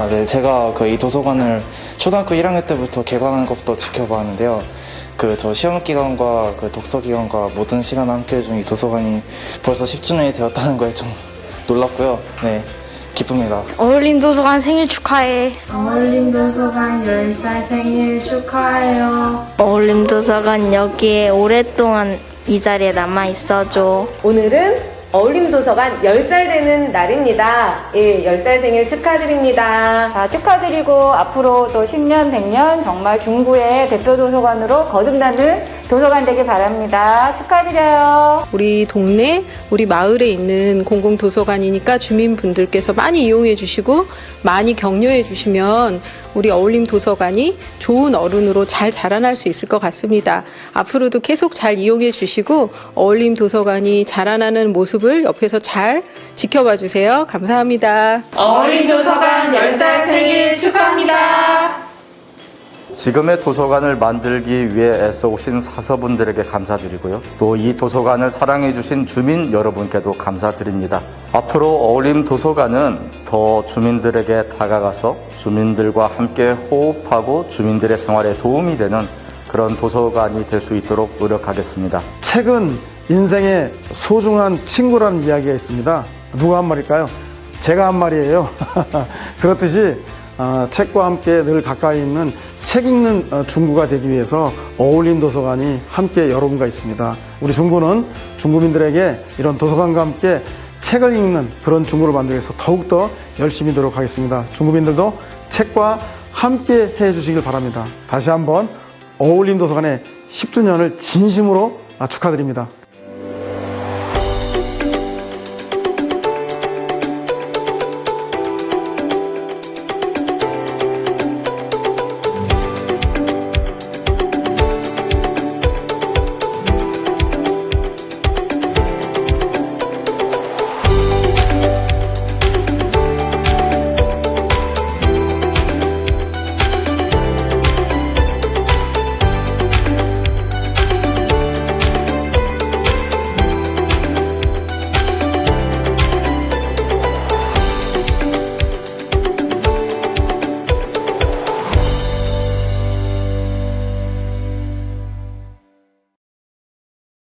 아, 네, 제가 그 이 도서관을 초등학교 1학년 때부터 개관한 것도 지켜봤는데요. 그 저 시험 기간과 그 독서 기간과 모든 시간을 함께 해 준 이 도서관이 벌써 10주년이 되었다는 거에 좀 놀랐고요. 네, 기쁩니다. 어울림 도서관 생일 축하해. 어울림 도서관 10살 생일 축하해요. 어울림 도서관 여기에 오랫동안 이 자리에 남아 있어줘. 오늘은 어울림 도서관 10살 되는 날입니다. 예, 10살 생일 축하드립니다. 자, 축하드리고 앞으로 또 10년, 100년 정말 중구의 대표 도서관으로 거듭나는 도서관 되길 바랍니다. 축하드려요. 우리 동네, 우리 마을에 있는 공공도서관이니까 주민분들께서 많이 이용해 주시고 많이 격려해 주시면 우리 어울림 도서관이 좋은 어른으로 잘 자라날 수 있을 것 같습니다. 앞으로도 계속 잘 이용해 주시고 어울림 도서관이 자라나는 모습을 옆에서 잘 지켜봐 주세요. 감사합니다. 어울림 도서관 10살 생일 축하합니다. 지금의 도서관을 만들기 위해 애써오신 사서분들에게 감사드리고요. 또 이 도서관을 사랑해주신 주민 여러분께도 감사드립니다. 앞으로 어울림 도서관은 더 주민들에게 다가가서 주민들과 함께 호흡하고 주민들의 생활에 도움이 되는 그런 도서관이 될 수 있도록 노력하겠습니다. 책은 인생의 소중한 친구라는 이야기가 있습니다. 누가 한 말일까요? 제가 한 말이에요. 그렇듯이 아, 책과 함께 늘 가까이 있는 책 읽는 어, 중구가 되기 위해서 어울림 도서관이 함께 여러분과 있습니다. 우리 중구는 중구민들에게 이런 도서관과 함께 책을 읽는 그런 중구를 만들기 위해서 더욱더 열심히 노력하겠습니다. 중구민들도 책과 함께 해 주시길 바랍니다. 다시 한번 어울림 도서관의 10주년을 진심으로 축하드립니다.